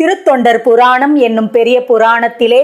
திருத்தொண்டர் புராணம் என்னும் பெரிய புராணத்திலே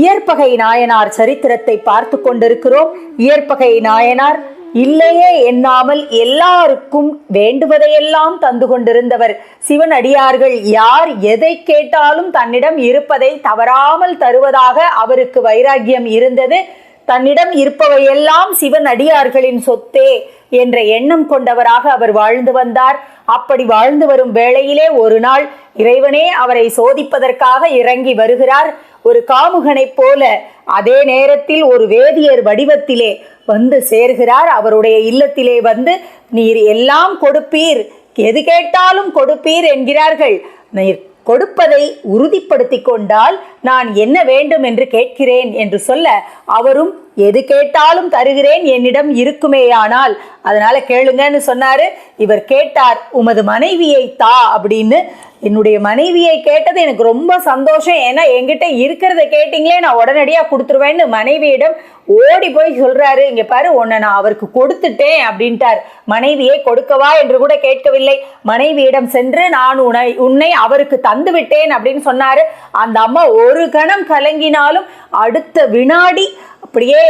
இயற்பகை நாயனார் சரித்திரத்தை பார்த்து கொண்டிருக்கிறோம். இயற்பகை நாயனார் இல்லையே எண்ணாமல் எல்லாருக்கும் வேண்டுவதையெல்லாம் தந்து கொண்டிருந்தவர். சிவன் அடியார்கள் யார் எதை கேட்டாலும் தன்னிடம் இருப்பதை தவறாமல் தருவதாக அவருக்கு வைராக்கியம் இருந்தது. தன்னிடம் இருப்பவையெல்லாம் சிவன் அடியார்களின் சொத்தே என்ற எண்ணம் கொண்டவராக அவர் வாழ்ந்து வந்தார். அப்படி வாழ்ந்து வரும் வேளையிலே ஒரு நாள் இறைவனே அவரை சோதிப்பதற்காக இறங்கி வருகிறார். ஒரு காமுகனைப் போல அதே நேரத்தில் ஒரு வேதியர் வடிவத்திலே வந்து சேர்கிறார். அவருடைய இல்லத்திலே வந்து நீர் எல்லாம் கொடுப்பீர். எது கேட்டாலும் கொடுப்பீர் என்கிறார்கள். நீர் கொடுப்பதை உறுதிப்படுத்தி கொண்டால் நான் என்ன வேண்டும் என்று கேட்கிறேன் என்று சொல்ல அவரும் எது கேட்டாலும் தருகிறேன் என்னிடம் இருக்குமேயானால். அதனால கேளுங்கன்னு சொன்னாரு. இவர் கேட்டார் உமது மனைவியை தா அப்படின்னு. என்னுடைய மனைவியை கேட்டது எனக்கு ரொம்ப சந்தோஷம். ஏன்னா என்கிட்ட இருக்கிறத கேட்டிங்களே நான் உடனடியாக கொடுத்துருவேன்னு மனைவியிடம் ஓடி போய் சொல்கிறாரு இங்கே பாரு உன்னை நான் அவருக்கு கொடுத்துட்டேன் அப்படின்ட்டார். மனைவியை கொடுக்கவா? என்று கூட கேட்கவில்லை. மனைவியிடம் சென்று நான் உன்னை உன்னை அவருக்கு தந்து விட்டேன் அப்படின்னு சொன்னார். அந்த அம்மா ஒரு கணம் கலங்கினாலும் அடுத்த வினாடி அப்படியே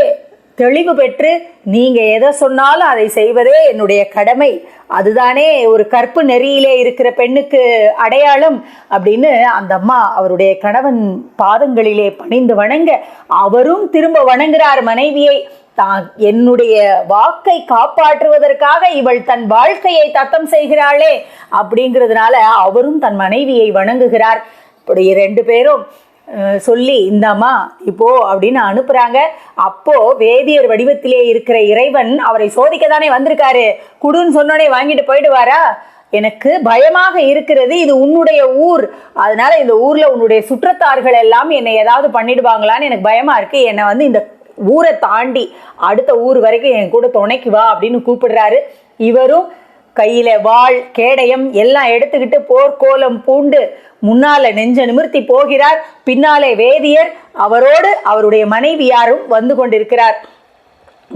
தெளிவு பெற்று நீங்கள் எதை சொன்னாலும் அதை செய்வதே என்னுடைய கடமை. அதுதானே ஒரு கற்பு நெறியிலே இருக்கிற பெண்ணுக்கு அடையாளம் அப்படின்னு அந்த அம்மா அவருடைய கணவன் பாதங்களிலே பணிந்து வணங்க அவரும் திரும்ப வணங்குறார் மனைவியை. தான் என்னுடைய வாக்கை காப்பாற்றுவதற்காக இவள் தன் வாழ்க்கையை தத்தம் செய்கிறாளே அப்படிங்கிறதுனால அவரும் தன் மனைவியை வணங்குகிறார். இப்படி ரெண்டு பேரும் சொல்லி இந்தாம்மா இப்போ அப்படின்னு அனுப்புறாங்க. அப்போ வேதியர் வடிவத்திலே இருக்கிற இறைவன் அவரை சோதிக்க தானே வந்திருக்காரு. குடுன்னு சொன்னோடனே வாங்கிட்டு போயிடுவாரா? எனக்கு பயமாக இருக்கிறது இது உன்னுடைய ஊர். அதனால இந்த ஊர்ல உன்னுடைய சுற்றத்தார்கள் எல்லாம் என்னை ஏதாவது பண்ணிடுவாங்களான்னு எனக்கு பயமா இருக்கு. என்னை வந்து இந்த ஊரை தாண்டி அடுத்த ஊர் வரைக்கும் என் கூட துணைக்கு வா அப்படின்னு கூப்பிடுறாரு. இவரும் கையில வாள் கேடயம் எல்லாம் எடுத்துக்கிட்டு போர்க்கோலம் பூண்டு முன்னால நெஞ்ச நிமிர்த்தி போகிறார். பின்னாலே வேதியர். அவரோடு அவருடைய மனைவியாரும் வந்து கொண்டிருக்கிறார்.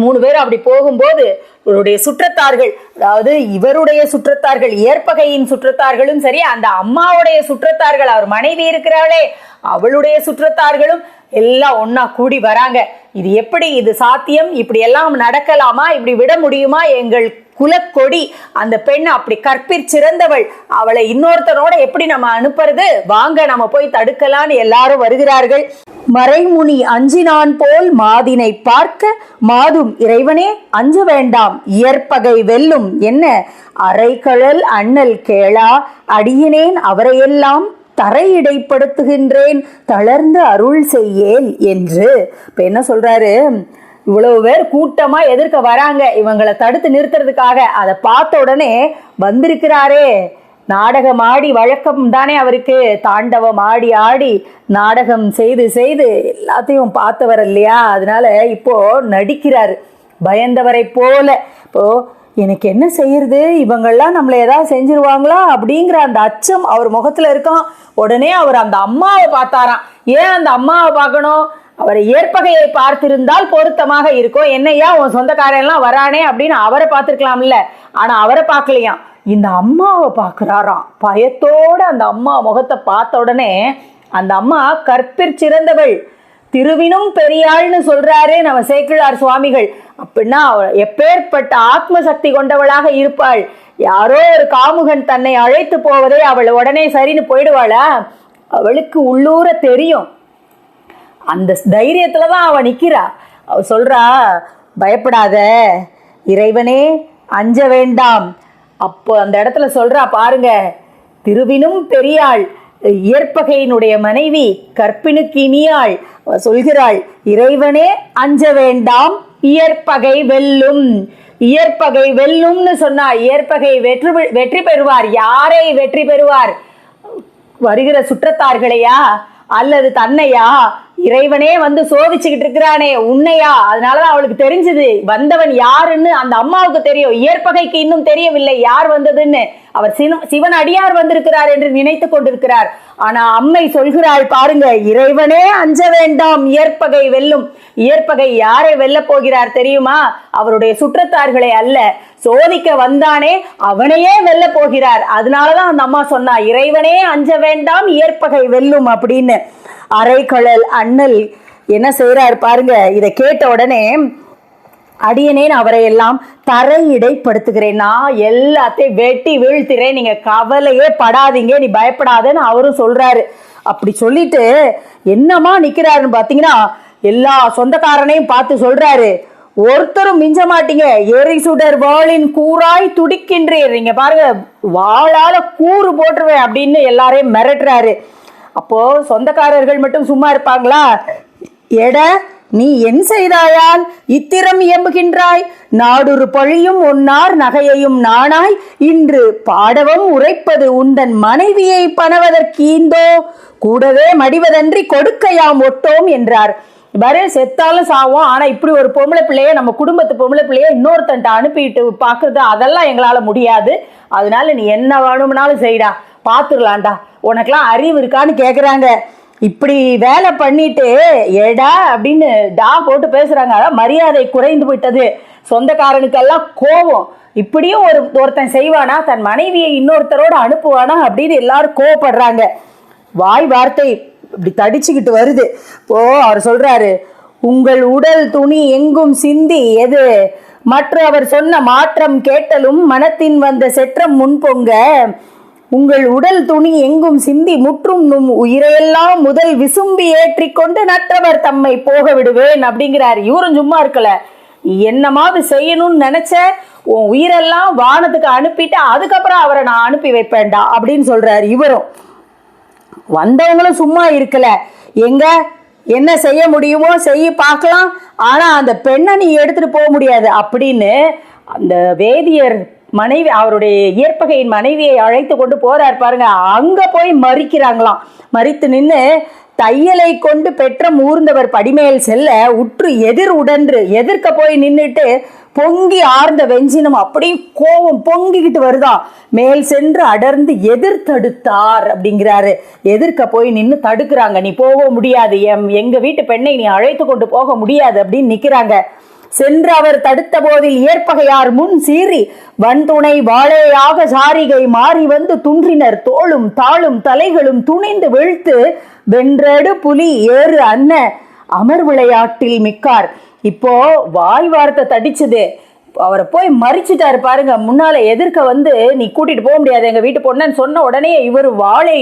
மூணு பேர் அப்படி போகும்போது இவருடைய சுற்றத்தார்கள் அதாவது இவருடைய சுற்றத்தார்கள் ஏற்பகையின் சுற்றத்தார்களும் சரி அந்த அம்மாவுடைய சுற்றத்தார்கள் அவர் மனைவி இருக்கிறாளே அவளுடைய சுற்றத்தார்களும் எல்லாம் ஒன்னா கூடி வராங்க. இது எப்படி இது சாத்தியம்? இப்படி எல்லாம் நடக்கலாமா? இப்படி விட முடியுமா? எங்கள் குலக்கொடி. அந்த பெண் அப்படி கற்பிற் சிறந்தவள் அவளை இன்னொருத்தனோட எப்படி நம்ம அனுப்புறது? வாங்க நம்ம போய் தடுக்கலான்னு எல்லாரும் வருகிறார்கள். மறைமுனி அஞ்சினான் போல் மாதினை பார்க்க மாதும் இறைவனே அஞ்ச வேண்டாம். இயற்பகை வெல்லும். என்ன? அரைக்கழல் அண்ணல் கேளா அடியினேன் அவரையெல்லாம் தரையிடைப்படுத்துகின்றேன். தளர்ந்து அருள் செய்யேல் என்று. இப்ப என்ன சொல்றாரு? இவ்வளவு பேர் கூட்டமா எதிர்க்க வராங்க. இவங்களை தடுத்து நிறுத்துறதுக்காக. அதை பார்த்த உடனே வந்திருக்கிறாரே. நாடகம் ஆடி வழக்கம் தானே அவருக்கு. தாண்டவம் ஆடி ஆடி நாடகம் செய்து செய்து எல்லாத்தையும் பார்த்தவர் இல்லையா? அதனால இப்போ நடிக்கிறார். பயந்தவரை போல. இப்போ எனக்கு என்ன செய்யறது? இவங்கள்லாம் நம்மளை ஏதாவது செஞ்சிருவாங்களா? அப்படிங்கிற அந்த அச்சம் அவர் முகத்துல இருக்கான். உடனே அவர் அந்த அம்மாவை பார்த்தாராம். ஏன் அந்த அம்மாவை பார்க்கணும்? அவர் ஏற்பகையை பார்த்திருந்தால் பொருத்தமாக இருக்கும். என்னையா உன் சொந்தக்காரெல்லாம் வரானே அப்படின்னு அவரை பார்த்துருக்கலாம்ல. ஆனா அவரை பார்க்கலையாம் இந்த அம்மாவை பார்க்குறாராம். பயத்தோட அந்த அம்மா முகத்தை பார்த்த உடனே அந்த அம்மா கற்பிற் சிறந்தவள் திருவினும் பெரியாள்னு சொல்றாரே நம்ம சேக்கிழார் சுவாமிகள். அப்படின்னா அவள் எப்பேற்பட்ட ஆத்ம சக்தி கொண்டவளாக இருப்பாள். யாரோ ஒரு காமுகன் தன்னை அழைத்து போவதே அவள் உடனே சரின்னு போயிடுவாளா? அவளுக்கு உள்ளூர தெரியும். அந்த தைரியத்தில் தான் அவள் நிற்கிறா அவ சொல்கிறா பயப்படாத இறைவனே அஞ்ச வேண்டாம். அப்போ அந்த இடத்துல சொல்கிறா பாருங்க திருவினும் பெரியாள் இயற்பகையினுடைய மனைவி கற்பினுக்கு இனியாள். சொல்கிறாள் இறைவனே அஞ்ச வேண்டாம் இயற்பகை வெல்லும். இயற்பகை வெல்லும்னு சொன்னா இயற்பகை வெற்றி வெற்றி பெறுவார். யாரை வெற்றி பெறுவார்? வருகிற சுற்றத்தார்களையா? அல்லது தன்னையா? இறைவனே வந்து சோதிச்சுக்கிட்டு இருக்கிறானே உன்னையா? அதனாலதான் அவளுக்கு தெரிஞ்சது வந்தவன் யாருன்னு அந்த அம்மாவுக்கு தெரியும். இயற்பகைக்கு இன்னும் தெரியவில்லை யார் வந்ததுன்னு. அவர் சிவன் அடியார் வந்திருக்கிறார் என்று நினைத்து கொண்டிருக்கிறார். ஆனா அம்மை சொல்கிறாள் பாருங்க இறைவனே அஞ்ச வேண்டாம் இயற்பகை வெல்லும். இயற்பகை யாரை வெல்ல போகிறார் தெரியுமா? அவருடைய சுற்றத்தார்களை அல்ல. சோதிக்க வந்தானே அவனையே வெல்ல போகிறார். அதனாலதான் அந்த அம்மா சொன்னா இறைவனே அஞ்ச வேண்டாம் இயற்பகை வெல்லும் அப்படின்னு. அரைக்கழல் அண்ணல் என்ன செய்கிறார் பாருங்க. இதை கேட்ட உடனே அடியனேன் அவரை எல்லாம் தரையிடைப்படுத்துகிறேன். நான் எல்லாத்தையும் வெட்டி வீழ்த்துறேன். நீங்க கவலையே படாதீங்க. நீ பயப்படாதன்னு அவரும் சொல்றாரு. அப்படி சொல்லிட்டு என்னமா நிக்கிறாருன்னு பாத்தீங்கன்னா எல்லா சொந்தக்காரனையும் பார்த்து சொல்றாரு. ஒருத்தரும் மிஞ்ச மாட்டீங்க. எரி சுடர் வாளின் கூறாய் துடிக்கின்றீர். நீங்க பாருங்க வாளால கூறு போட்டுருவேன் அப்படின்னு எல்லாரையும் மிரட்டுறாரு. அப்போ சொந்தக்காரர்கள் மட்டும் சும்மா இருப்பாங்களா? எட நீ என் செய்தாயால் இத்திரம் இயம்புகின்றாய். நாடொரு பழியும் உன்னார் நகையையும் நானாய் இன்று பாடவும் உரைப்பது உந்தன் மனைவியை பணவதற்கீந்தோ கூடவே மடிவதன்றி கொடுக்கையாம் ஒட்டோம் என்றார். பாரு செத்தாலும் சாவோம் ஆனா இப்படி ஒரு பொம்பளை பிள்ளைய நம்ம குடும்பத்து பொம்பளை பிள்ளைய இன்னொருத்தன்ட்ட அனுப்பிட்டு பாக்குறது அதெல்லாம் எங்களால முடியாது. அதனால நீ என்ன வேணும்னாலும் செய்டா. பார்த்துடலாண்டா உனக்கெல்லாம் அறிவு இருக்கான்னு கேட்குறாங்க இப்படி வேலை பண்ணிட்டு ஏடா அப்படின்னு டா போட்டு பேசுகிறாங்க அதான் மரியாதை குறைந்து விட்டது. சொந்தக்காரனுக்கெல்லாம் கோபம். இப்படியும் ஒரு ஒருத்தன் செய்வானா? தன் மனைவியை இன்னொருத்தரோட அனுப்புவானா? அப்படின்னு எல்லாரும் கோவப்படுறாங்க. வாய் வார்த்தை இப்படி தடிச்சுக்கிட்டு வருது. இப்போ அவர் சொல்றாரு உங்கள் உடல் துணி எங்கும் சிந்தி எது? மற்ற அவர் சொன்ன மாற்றம் கேட்டலும் மனத்தின் வந்த செற்றம் முன்பொங்க உங்கள் உடல் துணி எங்கும் சிந்தி முற்றும் நும் உயிரையெல்லாம் முதல் விசும்பி ஏற்றிக்கொண்டு நற்றவர் தம்மை போக விடுவேன் அப்படிங்கிறார். இவரும் சும்மா இருக்கல. என்னமாவது செய்யணும்னு நினைச்ச உன் உயிரெல்லாம் வானத்துக்கு அனுப்பிட்டு அதுக்கப்புறம் அவரை நான் அனுப்பி வைப்பேன்டா அப்படின்னு சொல்றாரு இவரும். வந்தவங்களும் சும்மா இருக்கல. எங்க? என்ன செய்ய முடியுமோ செய்ய பார்க்கலாம். ஆனா அந்த பெண்ணை நீ எடுத்துட்டு போக முடியாது அப்படின்னு அந்த வேதியர் மனைவி அவருடைய இயற்பகையின் மனைவியை அழைத்து கொண்டு போறார் பாருங்க. அங்க போய் மறிக்கிறாங்களாம். மறித்து நின்று தையலை கொண்டு பெற்ற ஊர்ந்தவர் படிமேல் செல்ல உற்று எதிர் உடன்று எதிர்க்க போய் நின்றுட்டு பொங்கி ஆர்ந்த வெஞ்சினம் அப்படியே கோவம் பொங்கிக்கிட்டு வருதான் மேல் சென்று அடர்ந்து எதிர்த்தடுத்தார் அப்படிங்கிறாரு. எதிர்க்க போய் நின்று தடுக்கிறாங்க. நீ போக முடியாது. எம் எங்க வீட்டு பெண்ணை நீ அழைத்து கொண்டு போக முடியாது அப்படின்னு நிக்கிறாங்க. சென்று அவர் தடுத்த போதில் ஏற்பகையார் முன் சீறி வன்துணை வாழையாக சாரிகை மாறி வந்து துன்றினர். தோளும் தாளும் தலைகளும் துணிந்து வீழ்த்து வென்றடு புலி ஏறு அன்ன அமர் விளையாட்டில் மிக்கார். இப்போ வாய் வார்த்தை தடிச்சது. அவரை போய் மறிச்சிட்டாரு பாருங்க. முன்னால எதிர்க்க வந்து நீ கூட்டிட்டு போக முடியாது எங்க வீட்டு பொண்ணுன்னு சொன்ன உடனே இவர் வாளை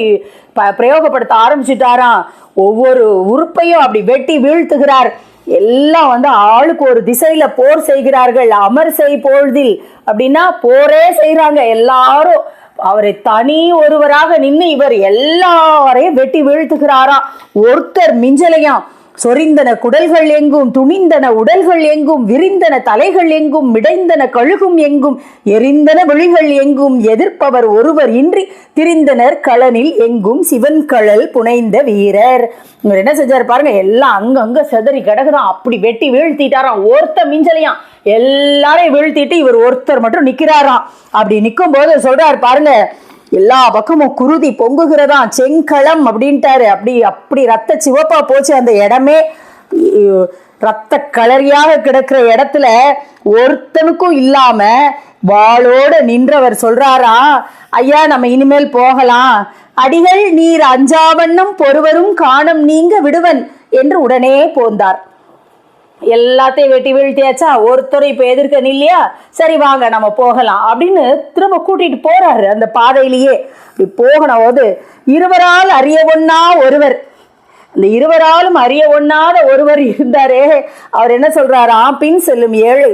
பிரயோகப்படுத்த ஆரம்பிச்சிட்டாராம். ஒவ்வொரு உறுப்பையும் அப்படி வெட்டி வீழ்த்துகிறார். எல்லாம் வந்து ஆளுக்கு ஒரு திசையில போர் செய்கிறார்கள். அமர் செய் பொழுதில். அப்படின்னா போரே செய்கிறாங்க எல்லாரும் அவரை தனி ஒருவராக நின்று இவர் எல்லாரையும் வெட்டி வீழ்த்துகிறாராம் ஒருத்தர் மிஞ்சலையாம் சொரிந்தன குடல்கள் எங்கும் துணிந்தன உடல்கள் எங்கும் விரிந்தன தலைகள் எங்கும் மிடைந்தன கழுகும் எங்கும் எரிந்தன விழிகள் எங்கும் எதிர்ப்பவர் ஒருவர் இன்றி திரிந்தனர் களனில் எங்கும் சிவன் கழல் புனைந்த வீரர். இவர் என்ன செஞ்சாரு பாருங்க எல்லாம் அங்கங்க செதறி கிடக்குதான். அப்படி வெட்டி வீழ்த்திட்டாராம் ஒருத்த மிஞ்சலையாம். எல்லாரையும் வீழ்த்திட்டு இவர் ஒருத்தர் மட்டும் நிக்கிறாராம். அப்படி நிற்கும் போது சொல்றாரு பாருங்க எல்லா பக்கமும் குருதி பொங்குகிறதா? செங்களம் அப்படின்ட்டாரு. அப்படி அப்படி ரத்த சிவப்பா போச்சு அந்த இடமே. ரத்த கலரியாக கிடக்கிற இடத்துல ஒருத்தனுக்கும் இல்லாம வாளோட நின்றவர் சொல்றாரா? ஐயா நம்ம இனிமேல் போகலாம். அடிகள் நீர் அஞ்சாவண்ணம் பொறுவரும் காணம் நீங்க விடுவன் என்று உடனே போந்தார். எல்லாத்தையும் வெட்டி வீழ்த்தியாச்சா? ஒருத்தரும் இப்போ எதிர்க்க நில்லையா? சரி வாங்க நம்ம போகலாம் அப்படின்னு திரும்ப கூட்டிட்டு போறாரு அந்த பாதையிலேயே. இப்படி போகின போது இருவரால் அறிய ஒன்னா ஒருவர். இந்த இருவராலும் அறிய ஒண்ணாத ஒருவர் இருந்தாரே. அவர் என்ன சொல்றாராம் பின் செல்லும் ஏழை.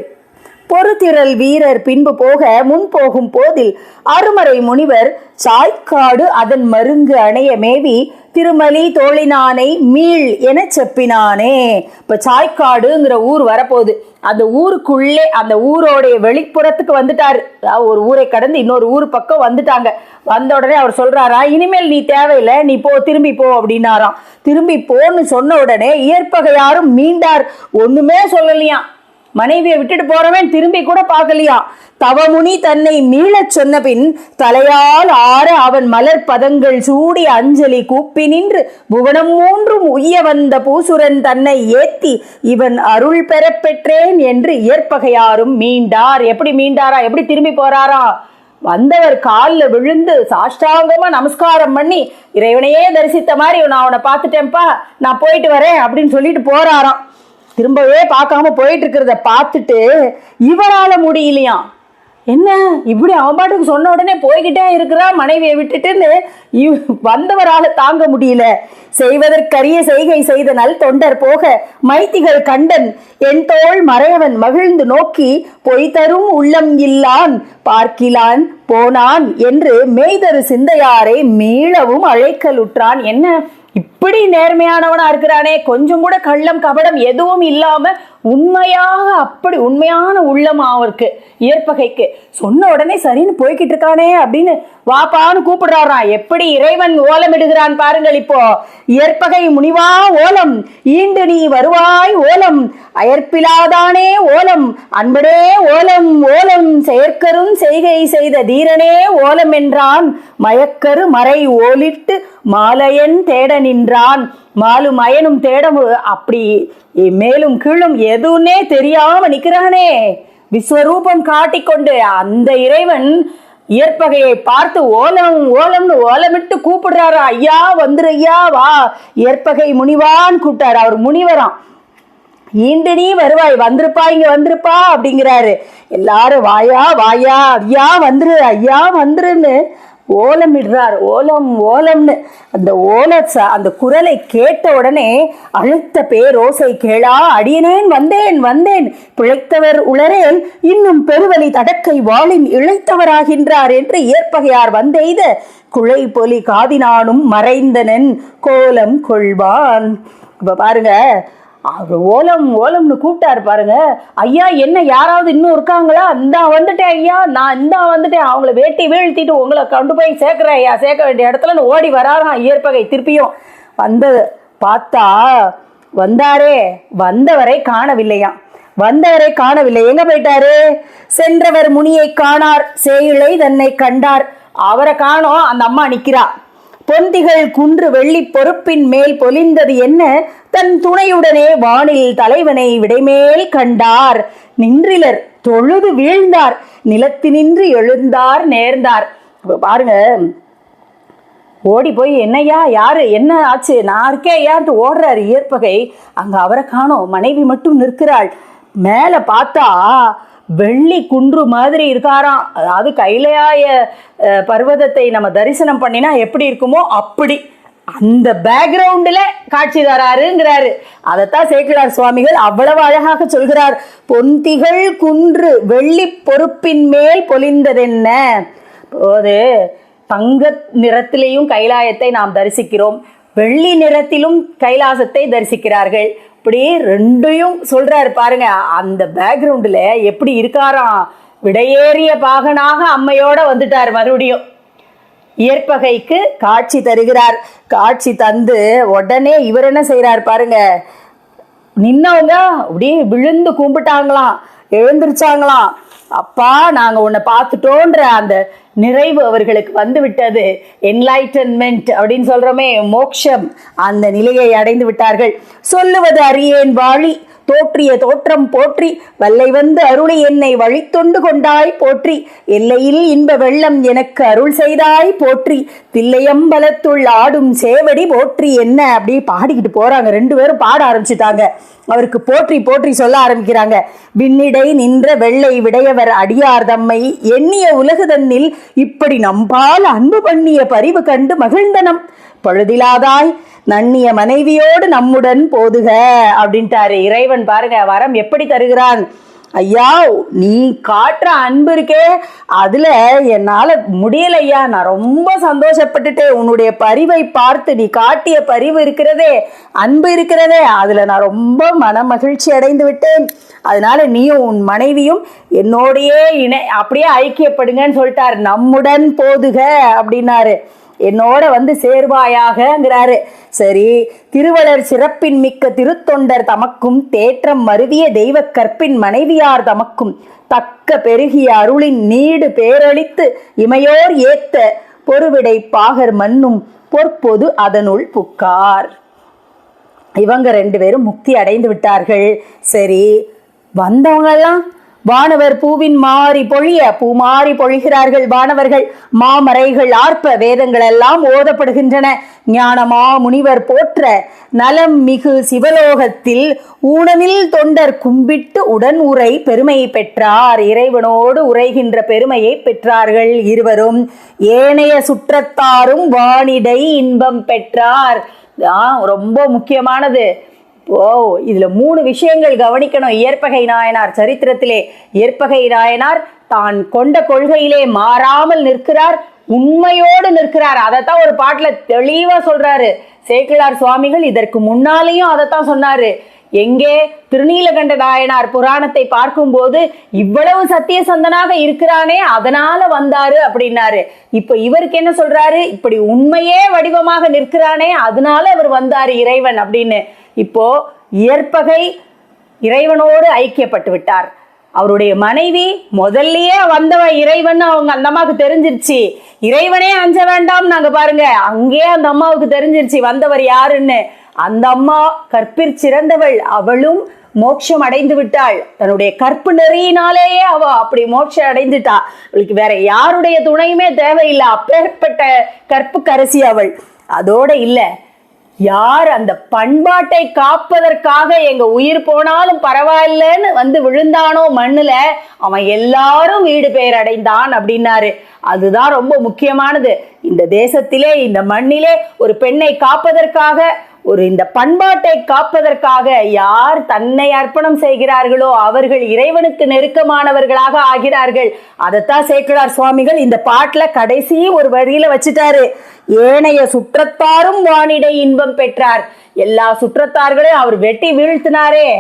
பொறுத்திரல் வீரர் பின்பு போக முன் போகும் போதில் அருமறை முனிவர் சாய்க்காடு அதன் மருங்கு அணைய மேவி திருமலி தோழினானை மீள் என செப்பினானே. இப்ப சாய்க்காடுங்கிற ஊர் வரப்போகுது. அந்த ஊருக்குள்ளே அந்த ஊரோடைய வெளிப்புறத்துக்கு வந்துட்டாரு. ஒரு ஊரை கடந்து இன்னொரு ஊர் பக்கம் வந்துட்டாங்க. வந்த உடனே அவர் சொல்றாரா இனிமேல் நீ தேவையில்லை நீ போ திரும்பி போ அப்படின்னாராம். திரும்பி போன்னு சொன்ன உடனே இயற்பகையாரும் மீண்டார். ஒண்ணுமே சொல்லலையாம். மனைவியை விட்டுட்டு போறவன் திரும்பி கூட பார்க்கலையா? தவமுனி தன்னை மீளச் சொன்ன பின் தலையால் ஆற அவன் மலர் பதங்கள் சூடி அஞ்சலி கூப்பி நின்று புவனம் மூன்றும் உய்ய வந்த பூசுரன் தன்னை ஏத்தி இவன் அருள் பெறப்பெற்றேன் என்று இயற்பகையாரும் மீண்டார். எப்படி மீண்டாரா? எப்படி திரும்பி போறாரா? வந்தவர் காலில் விழுந்து சாஷ்டாங்கமா நமஸ்காரம் பண்ணி இறைவனையே தரிசித்த மாதிரி நான் அவனை பார்த்துட்டேன்ப்பா நான் போயிட்டு வரேன் அப்படின்னு சொல்லிட்டு போறாராம். திரும்பவே பார்க்காம போயிட்டு இருக்கிறத பார்த்துட்டு இவரால முடியலையாம் என்ன? இப்படி அவன் பாட்டுக்கு சொன்ன உடனே போய்கிட்டே இருக்கிறா மனைவியை விட்டுட்டுன்னு இவ்- வந்தவரால தாங்க முடியல. செய்வதற்கரிய செய்கை செய்த நல் தொண்டர் போக மைத்திகள் கண்டன் என் தோள் மறையவன் மகிழ்ந்து நோக்கி பொய் தரும் உள்ளம் இல்லான் பார்க்கிலான் போனான் என்று மெய்தரு சிந்தையாரை மீளவும் அழைக்கலுற்றான். என்ன? இப்படி நேர்மையானவனா இருக்கிறானே? கொஞ்சம் கூட கள்ளம் கபடம் எதுவும் இல்லாம உண்மையாக அப்படி உண்மையான உள்ளம் அவருக்கு இயற்பகைக்கு. சொன்ன உடனே சரின்னு போய்கிட்டு இருக்கானே அப்படின்னு வாப்பான்னு கூப்பிடுறாராம். எப்படி இறைவன் ஓலமிடுகிறான் பாருங்கள் இப்போ. இயற்பகை முனிவா ஓலம் ஈண்டு நீ வருவாய் ஓலம் அயற்பிலாதானே ஓலம் அன்படே ஓலம் ஓலம் செயற்கரும் செய்கை செய்த தீரனே ஓலம் என்றான். மயக்கரு மறை ஓலிட்டு மாலையன் தேட நின்றான். மாலும் அயனும் தேட அப்படி மேலும் கீழும் எதுவுமே தெரியாம நிக்கிறானே விஸ்வரூபம் காட்டிக்கொண்டு அந்த இறைவன் இயற்பகையை பார்த்து ஓலம் ஓலம்னு ஓலமிட்டு கூப்பிடுறாரு. ஐயா வந்துரு ஐயா வா. இயற்பகை முனிவான்னு கூப்பிட்டாரு. அவர் முனிவரான் ஈண்டு நீ வருவாய். வந்திருப்பா இங்க வந்திருப்பா அப்படிங்கிறாரு. எல்லாரும் வாயா வாயா ஐயா வந்துரு ஐயா வந்துருன்னு ஓலமிடுறார் ஓலம் ஓலம்னு அந்த ஓல அந்த குரலை கேட்ட உடனே அழுத்த பேரோசை கேளா அடியனேன் வந்தேன் வந்தேன். பிழைத்தவர் உளரேன் இன்னும் பெருவலி தடக்கை வாளின் இழைத்தவராகின்றார் என்று இயற்பகையார் வந்தெய்த குழை பொலி காதினானும் மறைந்தனன் கோலம் கொள்வான். இப்ப பாருங்க அவர் ஓலம் ஓலம்னு கூப்பிட்டாரு பாருங்க. ஐயா என்ன யாராவது இன்னும் இருக்காங்களா? இந்தா வந்துட்டேன் ஐயா. நான் இந்தா வந்துட்டேன். அவங்கள வேட்டி வீழ்த்திட்டு உங்களை கொண்டு போய் சேர்க்குறேன் ஐயா. சேர்க்க வேண்டிய இடத்துல ஓடி வராராம் இயற்பகை திருப்பியும். வந்தது பார்த்தா வந்தாரே. வந்தவரை காணவில்லையாம். வந்தவரை காணவில்லை. எங்க போயிட்டாரு? சென்றவர் முனியை காணார். சேயிழை தன்னை கண்டார். அவரை காணோம். அந்த அம்மா நிக்கிறா. பொந்திகள் குன்று வெள்ளி பொறுப்பின் மேல் பொலிந்தது என்ன? தன் துணையுடனே வானில் தலைவனை விடைமேல் கண்டார். நின்றிலர் தொழுது வீழ்ந்தார். நிலத்தினின்று எழுந்தார் நேர்ந்தார். பாருங்க. ஓடி போய் என்னய்யா யாரு என்ன ஆச்சு? நான் இருக்கேன் ஐயான்ட்டு ஓடுறாரு இயற்பகை. அங்க அவரை காணோம். மனைவி மட்டும் நிற்கிறாள். மேல பார்த்தா வெள்ளி குன்று மாதிரி இருக்காராம். அதாவது கைலையாய பர்வதத்தை நம்ம தரிசனம் பண்ணினா எப்படி இருக்குமோ அப்படி. அந்த பேக்ரவுண்டில் காட்சி தராருங்கிறாரு அதைத்தான் சேக்கிழார் சுவாமிகள் அவ்வளவு அழகாக சொல்கிறார். பொந்திகள் குன்று வெள்ளி பொறுப்பின் மேல் பொலிந்ததென்ன? போது தங்க நிறத்திலேயும் கைலாயத்தை நாம் தரிசிக்கிறோம். வெள்ளி நிறத்திலும் கைலாசத்தை தரிசிக்கிறார்கள். இப்படி ரெண்டையும் சொல்றாரு பாருங்க. அந்த பேக்ரவுண்டில் எப்படி இருக்காராம்? விடையேறிய பாகனாக அம்மையோட வந்துட்டார் மறுபடியும். இயற்பகைக்கு காட்சி தருகிறார். காட்சி தந்து உடனே இவர் என்ன செய்கிறார் பாருங்க. நின்னவங்க அப்படியே விழுந்து கும்பிட்டாங்களாம். எழுந்திருச்சாங்களாம். அப்பா நாங்க உன்னை பார்த்துட்டோன்ற அந்த நிறைவு அவர்களுக்கு வந்து விட்டது என்லைட்டன்மெண்ட் அப்படின்னு சொல்றோமே மோக்ஷம் அந்த நிலையை அடைந்து விட்டார்கள். சொல்லுவது அறியேன் வாழி. தோற்றிய தோற்றம் போற்றி வல்லை வந்து அருளை என்னை வழித்தொண்டு கொண்டாய் போற்றி. எல்லையில் இன்ப வெள்ளம் எனக்கு அருள் செய்தாய் போற்றி. தில்லையம்பலத்துள் ஆடும் சேவடி போற்றி. என்ன அப்படி பாடிக்கிட்டு போறாங்க. ரெண்டு பேரும் பாட ஆரம்பிச்சுட்டாங்க. அவருக்கு போற்றி போற்றி சொல்ல ஆரம்பிக்கிறாங்க. விண்ணிடை நின்ற வெள்ளை விடையவர் அடியார் தம்மை எண்ணிய உலகுதன்னில் இப்படி நம்பால் அன்பு பண்ணிய பரிவு கண்டு மகிழ்ந்தனம். பழுதிலாதாய் நன்னிய மனைவியோடு நம்முடன் போதுக அப்படின்ட்டாரு. இறைவன் பாருங்க வரம் எப்படி தருகிறான்? ஐயா நீ காட்டுற அன்பு இருக்கே அதில் என்னால் முடியல ஐயா. நான் ரொம்ப சந்தோஷப்பட்டுட்டேன். உன்னுடைய பரிவை பார்த்து நீ காட்டிய பரிவு இருக்கிறதே அன்பு இருக்கிறதே அதில் நான் ரொம்ப மன மகிழ்ச்சி அடைந்து விட்டேன். அதனால நீயும் உன் மனைவியும் என்னோடையே இணை அப்படியே ஐக்கியப்படுங்கன்னு சொல்லிட்டார். நம்முடன் போதுக அப்படின்னாரு. என்னோட வந்து சேர்வாயாகங்கிறாரு. சரி திருவளர் சிறப்பின் மிக்க திருத்தொண்டர் தமக்கும் தேற்றம் மருவிய தெய்வ கற்பின் மனைவியார் தமக்கும் தக்க பெருகிய அருளின் நீடு பேரழித்து இமையோர் ஏத்த பொறுவிடை பாகர் மண்ணும் பொற்பொது அதனுள் புக்கார். இவங்க ரெண்டு பேரும் முக்தி அடைந்து விட்டார்கள். சரி வந்தவங்கெல்லாம் வானவர் பூவின் மாறி பொழிய பூ மாறி பொழிகிறார்கள் வானவர்கள். மாமறைகள் ஆர்ப்ப வேதங்கள் எல்லாம் ஓதப்படுகின்றன. ஞானமா முனிவர் போற்ற நலம் மிகு சிவலோகத்தில் ஊனமில் தொண்டர் கும்பிட்டு உடன் உரை பெருமையை பெற்றார். இறைவனோடு உரைகின்ற பெருமையை பெற்றார்கள் இருவரும். ஏனைய சுற்றத்தாரும் வானிடை இன்பம் பெற்றார். ஆ, ரொம்ப முக்கியமானது. ஓ இதுல மூணு விஷயங்கள் கவனிக்கணும். இயற்பகை நாயனார் சரித்திரத்திலே இயற்பகை நாயனார் தான் கொண்ட கொள்கையிலே மாறாமல் நிற்கிறார் உண்மையோடு நிற்கிறார். அதைத்தான் ஒரு பாட்டில் தெளிவாக சொல்றாரு. சேக்கிழார் சுவாமிகள் இதற்கு முன்னாலேயும் அதைத்தான் சொன்னாரு. எங்கே? திருநீலகண்ட நாயனார் புராணத்தை பார்க்கும்போது இவ்வளவு சத்தியசந்தனாக இருக்கிறானே அதனால வந்தாரு அப்படின்னாரு. இப்ப இவருக்கு என்ன சொல்றாரு? இப்படி உண்மையே வடிவமாக நிற்கிறானே அதனால அவர் வந்தாரு இறைவன் அப்படின்னு. இப்போ இயற்பகை இறைவனோடு ஐக்கியப்பட்டு விட்டார். அவருடைய மனைவி முதல்லயே வந்தவன் இறைவன் அவங்க அந்த அம்மாவுக்கு தெரிஞ்சிருச்சு. இறைவனே அஞ்ச வேண்டாம் நாங்க பாருங்க. அங்கேயே அந்த அம்மாவுக்கு தெரிஞ்சிருச்சு வந்தவர் யாருன்னு. அந்த அம்மா கற்பிற் சிறந்தவள். அவளும் மோட்சம் அடைந்து விட்டாள். தன்னுடைய கற்பு நெறியினாலேயே அவ அப்படி மோட்சம் அடைந்துட்டா. அவளுக்கு வேற யாருடைய துணையுமே தேவையில்லை. அப்பேற்பட்ட கற்பு கரசி அவள். அதோட இல்ல. யார் அந்த பண்பாட்டை காப்பதற்காக எங்க உயிர் போனாலும் பரவாயில்லன்னு வந்து விழுந்தானோ மண்ணுல அவன் எல்லாரும் வீடு பெயர் அடைந்தான் அப்படின்னாரு. அதுதான் ரொம்ப முக்கியமானது. இந்த தேசத்திலே இந்த மண்ணிலே ஒரு பெண்ணை காப்பதற்காக ஒரு இந்த பண்பாட்டை காப்பதற்காக யார் தன்னை அர்ப்பணம் செய்கிறார்களோ அவர்கள் இறைவனுக்கு நெருக்கமானவர்களாக ஆகிறார்கள். அதைத்தான் சேக்கிழார் சுவாமிகள் இந்த பாட்டுல கடைசி ஒரு வரியில வச்சுட்டாரு. ஏனைய சுற்றத்தாரும் வானிடை இன்பம் பெற்றார். எல்லா சுற்றத்தார்களையும் அவர் வெட்டி வீழ்த்தினாரே.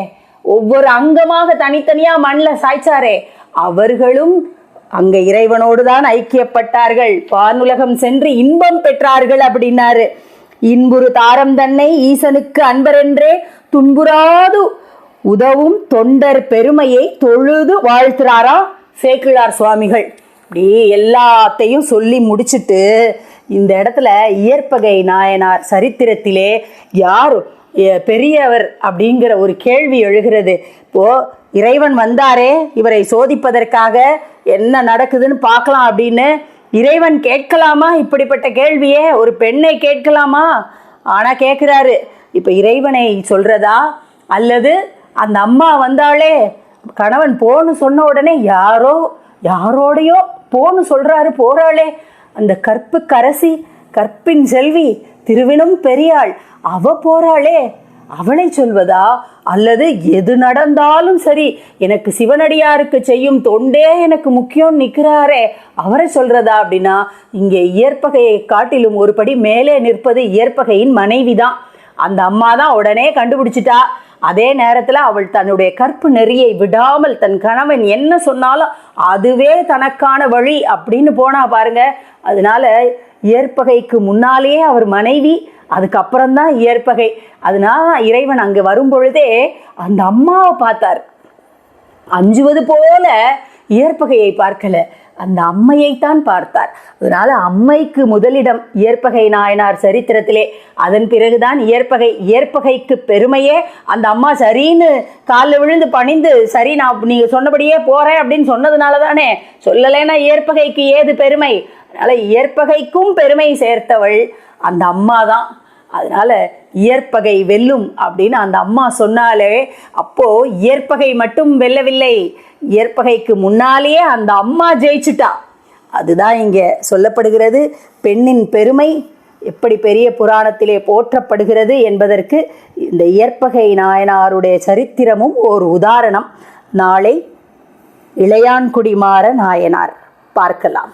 ஒவ்வொரு அங்கமாக தனித்தனியா மண்ணில் சாய்ச்சாரே. அவர்களும் அங்க இறைவனோடு தான் ஐக்கியப்பட்டார்கள். வானுலகம் சென்று இன்பம் பெற்றார்கள் அப்படின்னாரு. இன்புறு தாரம் தன்னை ஈசனுக்கு அன்பரென்றே துன்புறாது உதவும் தொண்டர் பெருமையை தொழுது வாழ்த்துறாரா சேக்கிழார் சுவாமிகள். இப்படி எல்லாத்தையும் சொல்லி முடிச்சிட்டு இந்த இடத்துல இயற்பகை நாயனார் சரித்திரத்திலே யார் பெரியவர் அப்படிங்கிற ஒரு கேள்வி எழுகிறது. இப்போ இறைவன் வந்தாரே இவரை சோதிப்பதற்காக என்ன நடக்குதுன்னு பார்க்கலாம் அப்படின்னு இறைவன் கேட்கலாமா? இப்படிப்பட்ட கேள்வியே ஒரு பெண்ணை கேட்கலாமா? ஆனால் கேட்குறாரு இப்போ இறைவனை சொல்கிறதா அல்லது அந்த அம்மா வந்தாளே கணவன் போன்னு சொன்ன உடனே யாரோ யாரோடையோ போன்னு சொல்கிறாரு போகிறாளே அந்த கற்பு கரசி கற்பின் செல்வி திருவினும் பெரியாள் அவ போகிறாளே அவளை சொல்வதா? அல்லது எது நடந்தாலும் சரி எனக்கு சிவனடியாருக்கு செய்யும் தொண்டே எனக்கு முக்கியம் நிற்கிறாரே அவரை சொல்றதா அப்படின்னா இங்கே இயற்பகையை காட்டிலும் ஒரு படி மேலே நிற்பது இயற்பகையின் மனைவி தான் அந்த அம்மா தான் உடனே கண்டுபிடிச்சிட்டா. அதே நேரத்தில் அவள் தன்னுடைய கற்பு நெறியை விடாமல் தன் கணவன் என்ன சொன்னாலும் அதுவே தனக்கான வழி அப்படின்னு போனா பாருங்க. அதனால இயற்பகைக்கு முன்னாலேயே அவர் மனைவி அதுக்கப்புறம் தான் இயற்பகை. அதனால இறைவன் அங்கே வரும்பொழுதே அந்த அம்மாவை பார்த்தார். அஞ்சுவது போல இயற்பகையை பார்க்கல. அந்த அம்மையைத்தான் பார்த்தார். அதனால அம்மைக்கு முதலிடம் இயற்பகை நாயனார் சரித்திரத்திலே. அதன் பிறகுதான் இயற்பகை இயற்பகைக்கு பெருமையே. அந்த அம்மா சரின்னு காலில் விழுந்து பணிந்து சரி நான் நீங்க சொன்னபடியே போறேன் அப்படின்னு சொன்னதுனால தானே சொல்லலைன்னா இயற்பகைக்கு ஏது பெருமை? அதனால இயற்பகைக்கும் பெருமை சேர்த்தவள் அந்த அம்மா தான் அதனால இயற்பகை வெல்லும் அப்படின்னு அந்த அம்மா சொன்னாலே அப்போ இயற்பகை மட்டும் வெல்லவில்லை. இயற்பகைக்கு முன்னாலேயே அந்த அம்மா ஜெயிச்சுட்டா. அதுதான் இங்கே சொல்லப்படுகிறது. பெண்ணின் பெருமை எப்படி பெரிய புராணத்திலே போற்றப்படுகிறது என்பதற்கு இந்த இயற்பகை நாயனாருடைய சரித்திரமும் ஒரு உதாரணம். நாளை இளையான்குடிமாற நாயனார். பார்க்கலாம்.